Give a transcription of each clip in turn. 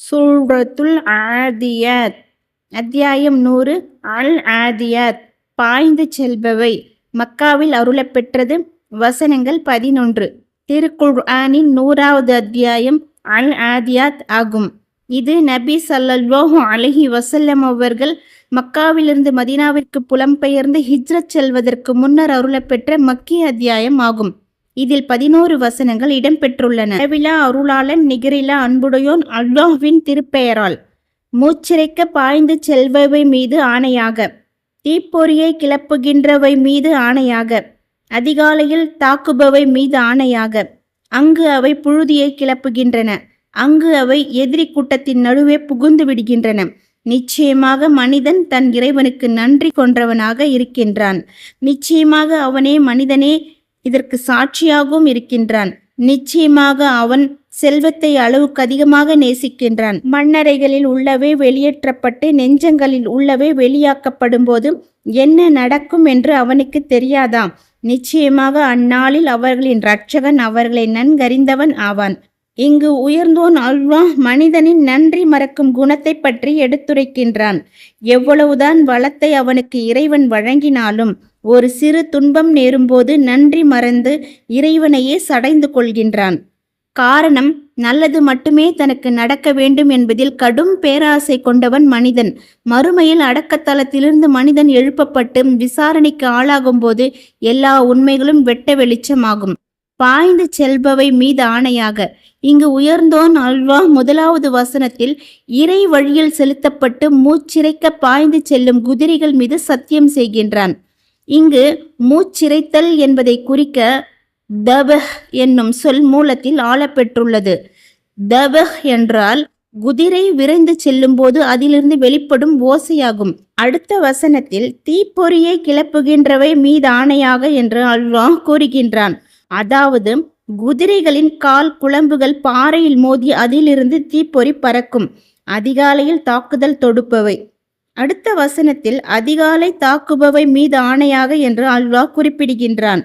சூரத்துல் ஆதியத் அத்தியாயம் நூறு அல் ஆதியாத் பாய்ந்து செல்பவை. மக்காவில் அருளப்பெற்றது வசனங்கள் பதினொன்று. திருக்குர்ஆனின் நூறாவது அத்தியாயம் அல் ஆதியாத் ஆகும். இது நபி சல்லல்லோஹு அலஹி வசல்லம் அவர்கள் மக்காவிலிருந்து மதீனாவிற்கு புலம்பெயர்ந்து ஹிஜ்ரத் செல்வதற்கு முன்னர் அருளப்பெற்ற மக்கிய அத்தியாயம் ஆகும். இதில் பதினோரு வசனங்கள் இடம்பெற்றுள்ளன. அளவிலா அருளாளன் நிகரிலா அன்புடையோன் அல்லாஹ்வின் திருப்பெயரால். மூச்சிறைக்க பாய்ந்து செல்பவை மீது ஆணையாக. தீப்பொறியை கிளப்புகின்றவை மீது ஆணையாக. அதிகாலையில் தாக்குபவை மீது ஆணையாக. அங்கு அவை புழுதியை கிளப்புகின்றன. அங்கு அவை எதிரி கூட்டத்தின் நடுவே புகுந்து விடுகின்றன. நிச்சயமாக மனிதன் தன் இறைவனுக்கு நன்றி கொன்றவனாக இருக்கின்றான். நிச்சயமாக அவனே மனிதனே இதற்கு சாட்சியாகவும் இருக்கின்றான். நிச்சயமாக அவன் செல்வத்தை அளவுக்கு அதிகமாக நேசிக்கின்றான். மண்ணறைகளில் உள்ளவை வெளியேற்றப்பட்டு நெஞ்சங்களில் உள்ளவை வெளியாக்கப்படும் போது என்ன நடக்கும் என்று அவனுக்கு தெரியாதாம். நிச்சயமாக அந்நாளில் அவர்களின் இரட்சகன் அவர்களை நன்கறிந்தவன் ஆவான். இங்கு உயர்ந்தோன் அல்வாஹ் மனிதனின் நன்றி மறக்கும் குணத்தை பற்றி எடுத்துரைக்கின்றான். எவ்வளவுதான் வளத்தை அவனுக்கு இறைவன் வழங்கினாலும் ஒரு சிறு துன்பம் நேரும்போது நன்றி மறந்து இறைவனையே சடைந்து கொள்கின்றான். காரணம் நல்லது மட்டுமே தனக்கு நடக்க வேண்டும் என்பதில் கடும் பேராசை கொண்டவன் மனிதன். மறுமையில் அடக்கத்தலத்திலிருந்து மனிதன் எழுப்பப்பட்டு விசாரணைக்கு ஆளாகும் போது எல்லா உண்மைகளும் வெட்ட வெளிச்சமாகும். பாய்ந்து செல்பவை மீது ஆணையாக இங்கு உயர்ந்தோன் அல்வா முதலாவது வசனத்தில் இறை வழியில் செலுத்தப்பட்டு மூச்சிறைக்க பாய்ந்து செல்லும் குதிரைகள் மீது சத்தியம் செய்கின்றான். இங்கு மூச்சிறைத்தல் என்பதை குறிக்க தபஹ் என்னும் சொல் மூலத்தில் ஆளப்பெற்றுள்ளது. தபஹ் என்றால் குதிரை விரைந்து செல்லும்போது அதிலிருந்து வெளிப்படும் ஓசையாகும். அடுத்த வசனத்தில் தீப்பொறியை கிளப்புகின்றவை மீது ஆணையாக என்று அல்வாஹ் கூறுகின்றான். அதாவது குதிரைகளின் கால் குழம்புகள் பாறையில் மோதி அதிலிருந்து தீப்பொறி பறக்கும். அதிகாலையில் தாக்குதல் தொடுப்பவை. அடுத்த வசனத்தில் அதிகாலை தாக்குபவை மீது ஆணையாக என்று அல்லாஹ் குறிப்பிடுகின்றான்.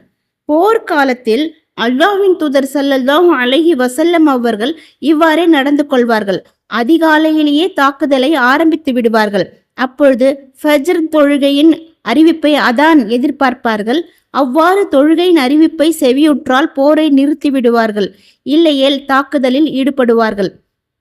போர்க்காலத்தில் அல்லாஹின் தூதர் சல்லல்லாஹ் அழகி வசல்லம் அவர்கள் இவ்வாறே நடந்து கொள்வார்கள். அதிகாலையிலேயே தாக்குதலை ஆரம்பித்து விடுவார்கள். அப்பொழுது ஃபஜ்ர் தொழுகையின் அறிவிப்பை அதான் எதிர்பார்ப்பார்கள். அவ்வாறு தொழுகையின் அறிவிப்பை செவியுற்றால் போரை நிறுத்தி விடுவார்கள். இல்லையேல் தாக்குதலில் ஈடுபடுவார்கள்.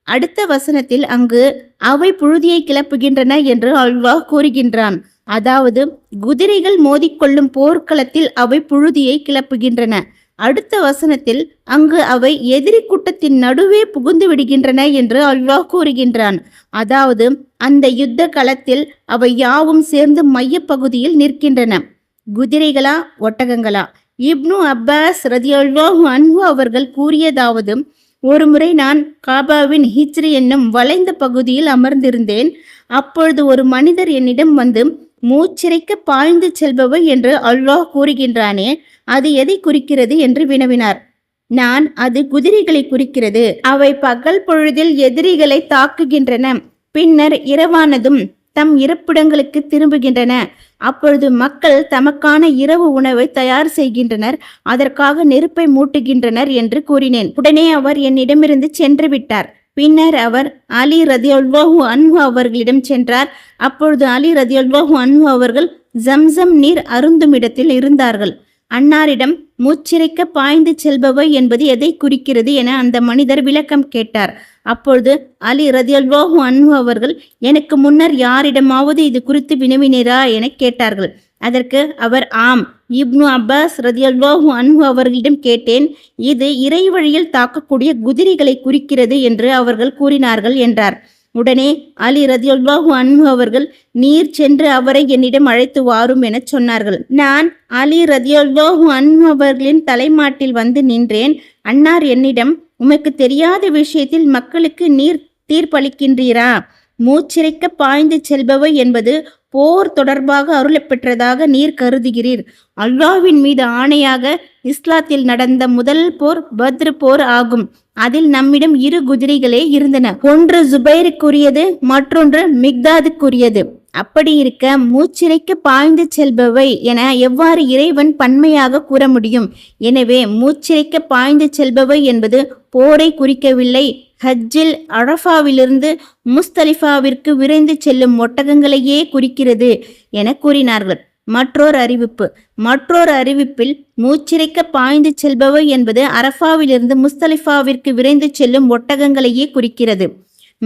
அடுத்த வசனத்தில் அங்கு அவை புழுதியை கிளப்புகின்றன என்று அல்வாஹ் கூறுகின்றான். அதாவது குதிரைகள் மோதிக்கொள்ளும் போர்க்களத்தில் அவை புழுதியை கிளப்புகின்றன. அடுத்த வசனத்தில் அங்கு அவை எதிரி கூட்டத்தின் நடுவே புகுந்து விடுகின்றன என்று அல்வாஹ் கூறுகின்றான். அதாவது அந்த யுத்த களத்தில் அவை யாவும் சேர்ந்து மையப்பகுதியில் நிற்கின்றன. குதிரைகளா ஒட்டகங்களா? இப்னு அப்பாஸ் ரதியல்வாஹு அன்ஹு அவர்கள் கூறியதாவது ஒருமுறை நான் காபாவின் ஹிஜ்ரி என்னும் வளைந்த பகுதியில் அமர்ந்திருந்தேன். அப்பொழுது ஒரு மனிதர் என்னிடம் வந்து மூச்சிறைக்க பாய்ந்து செல்பவை என்று அல்வாஹ் கூறுகின்றானே அது எதை குறிக்கிறது என்று வினவினார். நான் அது குதிரைகளை குறிக்கிறது. அவை பகல் பொழுதில் எதிரிகளை தாக்குகின்றன. பின்னர் இரவானதும் தம் இருப்பிடங்களுக்கு திரும்புகின்றன. அப்பொழுது மக்கள் தமக்கான இரவு உணவை தயார் செய்கின்றனர். அதற்காக நெருப்பை மூட்டுகின்றனர் என்று கூறினேன். உடனே அவர் என்னிடமிருந்து சென்று விட்டார். பின்னர் அவர் அலி ரதியுல்வாஹு அன்பு அவர்களிடம் சென்றார். அப்பொழுது அலி ரதியுல்வாஹு அன்பு அவர்கள் ஜம்சம் நீர் அருந்தும் இடத்தில் இருந்தார்கள். அன்னாரிடம் மூச்சிறைக்க பாய்ந்து செல்பவை என்பது எதை குறிக்கிறது என அந்த மனிதர் விளக்கம் கேட்டார். அப்பொழுது அலி ரதியல்வாஹு அன்பு அவர்கள் எனக்கு முன்னர் யாரிடமாவது இது குறித்து வினவினரா? என கேட்டார்கள். அதற்கு அவர் ஆம் இப்னு அப்பாஸ் ரதியல்வாஹு அன்பு அவர்களிடம் கேட்டேன். இது இறை வழியில் தாக்கக்கூடிய குதிரைகளை குறிக்கிறது என்று அவர்கள் கூறினார்கள் என்றார். உடனே அலி ரதியுல்லாஹு அன்பு அவர்கள் நீர் சென்று அவரை என்னிடம் அழைத்து வாரும் என சொன்னார்கள். நான் அலி ரதியுல்லாஹு அன்பு அவர்களின் தலைமாட்டில் வந்து நின்றேன். அன்னார் என்னிடம் உமக்கு தெரியாத விஷயத்தில் மக்களுக்கு நீர் தீர்ப்பளிக்கின்றீரா? மூச்சிறைக்க பாய்ந்து செல்பவை என்பது போர் தொடர்பாக அருளப்பெற்றதாக நீர் கருதுகிறீர். அல்லாவின் மீது ஆணையாக இஸ்லாத்தில் நடந்த முதல் போர் பத்ர போர் ஆகும். அதில் நம்மிடம் இரு குதிரைகளே இருந்தன. ஒன்று ஜுபைருக்குரியது மற்றொன்று மிக்தாதுக்குரியது. அப்படி இருக்க மூச்சிறைக்க பாய்ந்து செல்பவை என எவ்வாறு இறைவன் பன்மையாக கூற முடியும்? எனவே மூச்சிறைக்க பாய்ந்து செல்பவை என்பது போரை குறிக்கவில்லை ஹஜ்ஜில் அரஃபாவிலிருந்து முஸ்தலிஃபாவிற்கு விரைந்து செல்லும் ஒட்டகங்களையே குறிக்கிறது என கூறினார்கள். மற்றொரு அறிவிப்பு. மற்றொரு அறிவிப்பில் மூச்சிறைக்க பாய்ந்து செல்பவை என்பது அரஃபாவிலிருந்து முஸ்தலிஃபாவிற்கு விரைந்து செல்லும் ஒட்டகங்களையே குறிக்கிறது.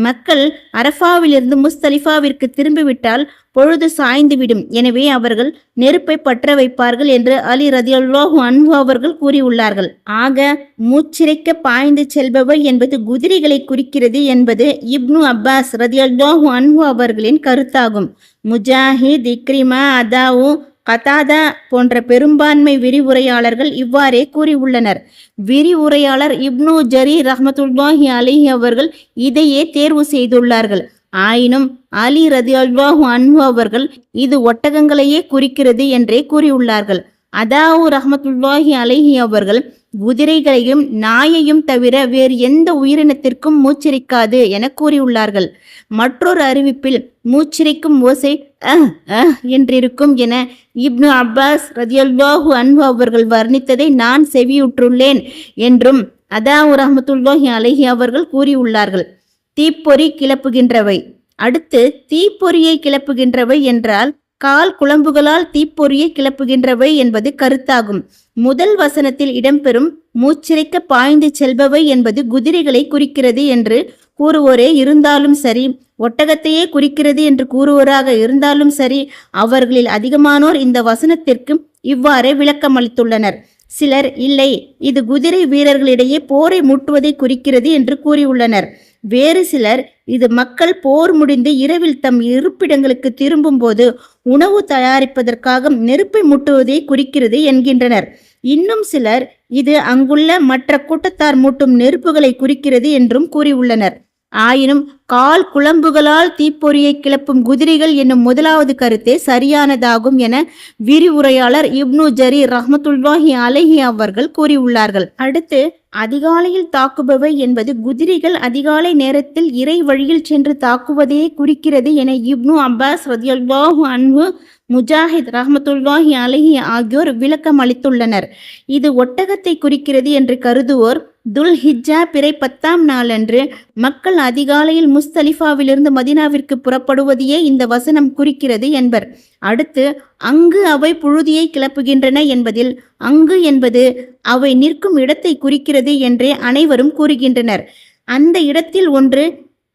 மக்கள் அரஃபாவிலிருந்து முஸ்தலிஃபாவிற்கு திரும்பிவிட்டால் பொழுது சாய்ந்துவிடும். எனவே அவர்கள் நெருப்பை பற்ற வைப்பார்கள் என்று அலி ரதியுல்லாஹு அன்பு அவர்கள் கூறியுள்ளார்கள். ஆக மூச்சிறைக்க பாய்ந்து செல்பவர் என்பது குதிரைகளை குறிக்கிறது என்பது இப்னு அப்பாஸ் ரதியுல்லாஹு அன்பு அவர்களின் கருத்தாகும். முஜாஹித் இக்ரிமா அதாவு கதாதா போன்ற பெரும்பான்மை விரிவுரையாளர்கள் இவ்வாறே கூறியுள்ளனர். விரிவுரையாளர் இப்னு ஜரி ரஹமத்துல்லாஹி அலிஹி அவர்கள் இதையே தேர்வு செய்துள்ளார்கள். ஆயினும் அலி ரதி அல்வாஹு அன்பு அவர்கள் இது ஒட்டகங்களையே குறிக்கிறது என்றே கூறியுள்ளார்கள். அதாவு ரஹமத்துல்லாஹி அலைஹி அவர்கள் குதிரைகளையும் நாயையும் தவிர வேறு எந்த உயிரினத்திற்கும் மூச்சிரிக்காது என கூறியுள்ளார்கள். மற்றொரு அறிவிப்பில் மூச்சிரிக்கும் ஓசை அஹ் அஹ் என்றிருக்கும் என இப்னு அப்பாஸ் ரதியல்லாஹு அன்பு அவர்கள் வர்ணித்ததை நான் செவியுற்றுள்ளேன் என்றும் அதாவு ரஹமத்துல்லாஹி அலைஹி அவர்கள் கூறியுள்ளார்கள். தீப்பொறி கிளப்புகின்றவை. அடுத்து தீப்பொறியை கிளப்புகின்றவை என்றால் கால் குழம்புகளால் தீப்பொறியை கிளப்புகின்றவை என்பது கருத்தாகும். முதல் வசனத்தில் இடம்பெறும் மூச்சிறைக்க பாய்ந்து செல்பவை என்பது குதிரைகளை குறிக்கிறது என்று கூறுவோரே இருந்தாலும் சரி. ஒட்டகத்தையே குறிக்கிறது என்று கூறுவோராக இருந்தாலும் சரி. அவர்களில் அதிகமானோர் இந்த வசனத்திற்கு இவ்வாறே விளக்கமளித்துள்ளனர். சிலர் இல்லை இது குதிரை வீரர்களிடையே போரை முட்டுவதை குறிக்கிறது என்று கூறியுள்ளனர். வேறு சிலர் இது மக்கள் போர் முடிந்து இரவில் தம் இருப்பிடங்களுக்கு திரும்பும்போது உணவு தயாரிப்பதற்காக நெருப்பை முட்டுவதை குறிக்கிறது என்கின்றனர். இன்னும் சிலர் இது அங்குள்ள மற்ற கூட்டத்தார் மூட்டும் நெருப்புகளை குறிக்கிறது என்றும் கூறியுள்ளனர். ஆயினும் கால் குழம்புகளால் தீப்பொறியை கிளப்பும் குதிரைகள் என்னும் முதலாவது கருத்தே சரியானதாகும் என விரிவுரையாளர் இப்னு ஜரி ரஹமத்துல்லாஹி அலஹி அவர்கள் கூறியுள்ளார்கள். அடுத்து அதிகாலையில் தாக்குபவை என்பது குதிரைகள் அதிகாலை நேரத்தில் இறை வழியில் சென்று தாக்குவதையே குறிக்கிறது என இப்னு அப்பாஸ் ரதியல்லாஹு அன்பு முஜாஹித் ரஹமத்துல்லாஹி அலஹி ஆகியோர் விளக்கம் அளித்துள்ளனர் இது ஒட்டகத்தை குறிக்கிறது என்று கருதுவோர் துல் ஹிஜ்ஜா பிறை பத்தாம் நாளன்று மக்கள் அதிகாலையில் முஸ்தலிஃபாவிலிருந்து மதினாவிற்கு புறப்படுவதையே இந்த வசனம் குறிக்கிறது என்பர். அடுத்து அங்கு அவை புழுதியை கிளப்புகின்றன என்பதில் அங்கு என்பது அவை நிற்கும் இடத்தை குறிக்கிறது என்றே அனைவரும் கூறுகின்றனர். அந்த இடத்தில் ஒன்று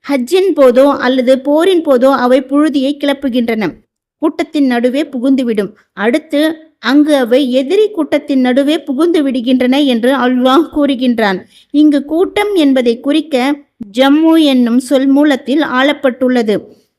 ஹஜ்ஜின் போதோ அல்லது போரின் போதோ அவை புழுதியை கிளப்புகின்றன. கூட்டத்தின் நடுவே புகுந்துவிடும். அடுத்து அங்கு அவை எதிரி கூட்டத்தின் நடுவே புகுந்து விடுகின்றன என்று அல்வாஹ் கூறுகின்றான். இங்கு கூட்டம் என்பதை குறிக்க ஜம்மு என்னும் சொல் மூலத்தில் ஆளப்பட்டுள்ளது.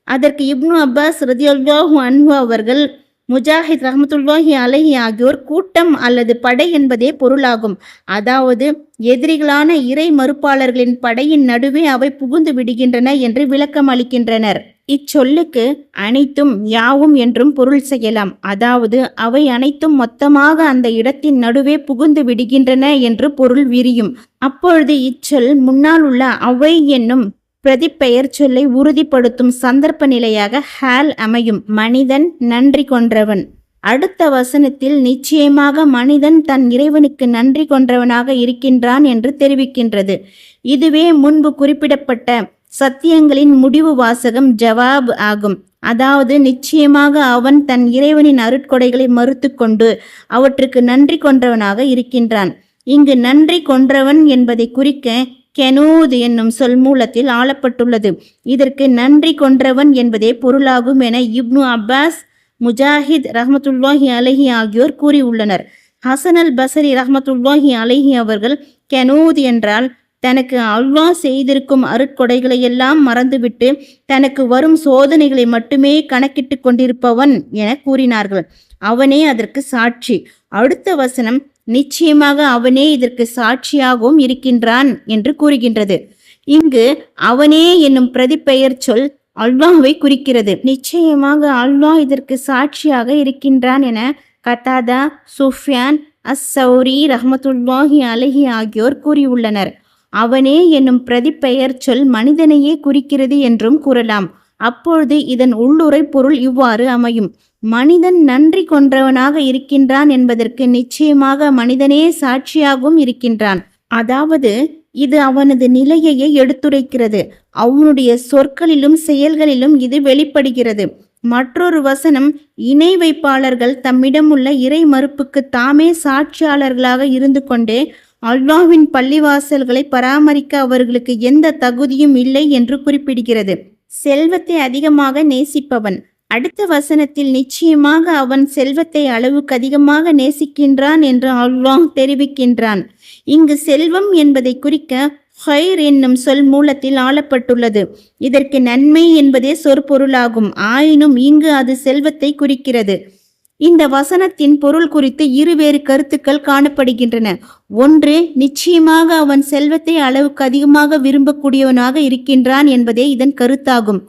அதற்கு இப்னு அப்பாஸ் ரதியுல்லாஹு அன்ஹு அவர்கள் முஜாஹித் ரஹமத்துல்லாஹி அலஹி ஆகியோர் கூட்டம் அல்லது படை என்பதே பொருளாகும். அதாவது எதிரிகளான இறை மறுப்பாளர்களின் படையின் நடுவே அவை புகுந்து விடுகின்றன என்று விளக்கம் அளிக்கின்றனர் இச்சொல்லுக்கு அனைத்தும் யாவும் என்றும் பொருள் செய்யலாம். அதாவது அவை அனைத்தும் மொத்தமாக அந்த இடத்தின் நடுவே புகுந்து விடுகின்றன என்று பொருள் விரியும். அப்பொழுது இச்சொல் முன்னால் உள்ள அவை என்னும் பிரதிப்பெயர் சொல்லை உறுதிப்படுத்தும் சந்தர்ப்ப நிலையாக ஹால் அமையும். மனிதன் நன்றி கொன்றவன். அடுத்த வசனத்தில் நிச்சயமாக மனிதன் தன் இறைவனுக்கு நன்றி கொன்றவனாக இருக்கின்றான் என்று தெரிவிக்கின்றது. இதுவே முன்பு குறிப்பிடப்பட்ட சத்தியங்களின் முடிவு வாசகம் ஜவாப் ஆகும். அதாவது நிச்சயமாக அவன் தன் இறைவனின் அருட்கொடைகளை மறுத்து கொண்டு அவற்றுக்கு நன்றி கொன்றவனாக இருக்கின்றான். இங்கு நன்றி கொன்றவன் என்பதை குறிக்க கெனூது என்னும் சொல் மூலத்தில் ஆளப்பட்டுள்ளது. இதற்கு நன்றி கொன்றவன் என்பதே பொருளாகும் என இப்னு அப்பாஸ் முஜாஹித் ரஹமத்துல்லாஹி அலஹி ஆகியோர் கூறியுள்ளனர். ஹசன் அல் பசரி ரஹமத்துல்லாஹி அலஹி அவர்கள் கெனூத் என்றால் தனக்கு அல்வா செய்திருக்கும் அருட்கொடைகளை எல்லாம் மறந்துவிட்டு தனக்கு வரும் சோதனைகளை மட்டுமே கணக்கிட்டு கொண்டிருப்பவன் என கூறினார்கள். அவனே அதற்கு சாட்சி. அடுத்த வசனம் நிச்சயமாக அவனே இதற்கு சாட்சியாகவும் இருக்கின்றான் என்று கூறுகின்றது. இங்கு அவனே என்னும் பிரதிப்பெயர் சொல் அல்வாவை குறிக்கிறது. நிச்சயமாக அல்வா இதற்கு சாட்சியாக இருக்கின்றான் என கத்தாதா சுஃபியான் அஸ் சௌரி ரஹமத்துல்லாஹி அலஹி ஆகியோர் கூறியுள்ளனர். அவனே என்னும் பிரதிப்பெயர் சொல் மனிதனையே குறிக்கிறது என்றும் கூறலாம். அப்பொழுது இதன் உள்ளுரை பொருள் இவ்வாறு அமையும். மனிதன் நன்றி கொன்றவனாக இருக்கின்றான் என்பதற்கு நிச்சயமாக மனிதனே சாட்சியாகவும் இருக்கின்றான். அதாவது இது அவனது நிலையையே எடுத்துரைக்கிறது. அவனுடைய சொற்களிலும் செயல்களிலும் இது வெளிப்படுகிறது. மற்றொரு வசனம் இணை வைப்பாளர்கள் தம்மிடமுள்ள இறை மறுப்புக்கு தாமே சாட்சியாளர்களாக இருந்து கொண்டே அல்லாஹ்வின் பள்ளிவாசல்களை பராமரிக்க அவர்களுக்கு எந்த தகுதியும் இல்லை என்று குறிப்பிடுகிறது. செல்வத்தை அதிகமாக நேசிப்பவன். அடுத்த வசனத்தில் நிச்சயமாக அவன் செல்வத்தை அளவுக்கு அதிகமாக நேசிக்கின்றான் என்று அல்லாஹ் தெரிவிக்கின்றான். இங்கு செல்வம் என்பதை குறிக்க ஹைர் என்னும் சொல் மூலத்தில் ஆளப்பட்டுள்ளது. இதற்கு நன்மை என்பதே சொற்பொருளாகும். ஆயினும் இங்கு அது செல்வத்தை குறிக்கிறது. இந்த வசனத்தின் பொருள் குறித்து இருவேறு கருத்துக்கள் காணப்படுகின்றன. ஒன்று நிச்சயமாக அவன் செல்வத்தை அளவுக்கு அதிகமாக விரும்பக்கூடியவனாக இருக்கின்றான் என்பதே இதன் கருத்தாகும்.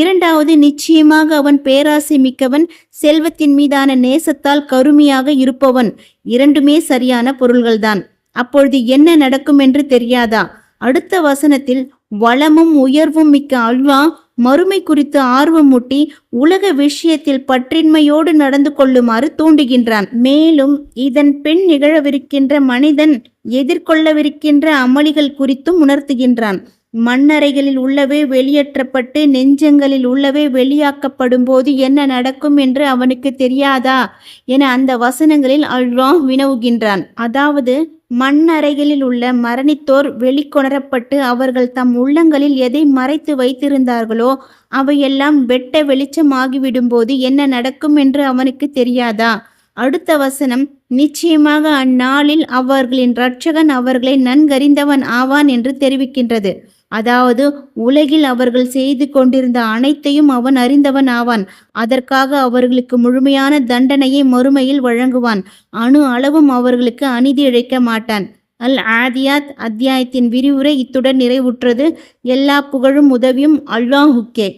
இரண்டாவது நிச்சயமாக அவன் பேராசை மிக்கவன் செல்வத்தின் மீதான நேசத்தால் கருமையாக இருப்பவன். இரண்டுமே சரியான பொருள்கள்தான். அப்பொழுது என்ன நடக்கும் என்று தெரியாதா? அடுத்த வசனத்தில் வளமும் உயர்வும் மிக்க அல்வா மறுமை குறித்து ஆர்வமூட்டி உலக விஷயத்தில் பற்றின்மையோடு நடந்து கொள்ளுமாறு தூண்டுகின்றான். மேலும் இதன் பின் நிகழவிருக்கின்ற மனிதன் எதிர்கொள்ளவிருக்கின்ற அமளிகள் குறித்தும் உணர்த்துகின்றான். மண்ணறைகளில் உள்ளவே வெளியேற்றப்பட்டு நெஞ்சங்களில் உள்ளவே வெளியாக்கப்படும் போது என்ன நடக்கும் என்று அவனுக்கு தெரியாதா? என அந்த வசனங்களில் அல்வாஹ் வினவுகின்றான். அதாவது மண்ணறைகளில் உள்ள மரணித்தோர் வெளிக்கொணரப்பட்டு அவர்கள் தம் உள்ளங்களில் எதை மறைத்து வைத்திருந்தார்களோ அவையெல்லாம் வெட்ட வெளிச்சமாகிவிடும்போது என்ன நடக்கும் என்று அவனுக்கு தெரியாதா? அடுத்த வசனம் நிச்சயமாக அந்நாளில் அவர்களின் இரட்சகன் அவர்களை நன்கறிந்தவன் ஆவான் என்று தெரிவிக்கின்றது. அதாவது உலகில் அவர்கள் செய்து கொண்டிருந்த அனைத்தையும் அவன் அறிந்தவன் ஆவான். அதற்காக அவர்களுக்கு முழுமையான தண்டனையை மறுமையில் வழங்குவான். அணு அளவும் அவர்களுக்கு அநீதி இழைக்க மாட்டான். அல் ஆதியாத் அத்தியாயத்தின் விரிவுரை இத்துடன் நிறைவுற்றது. எல்லா புகழும் உதவியும் அல்லாஹுக்கே.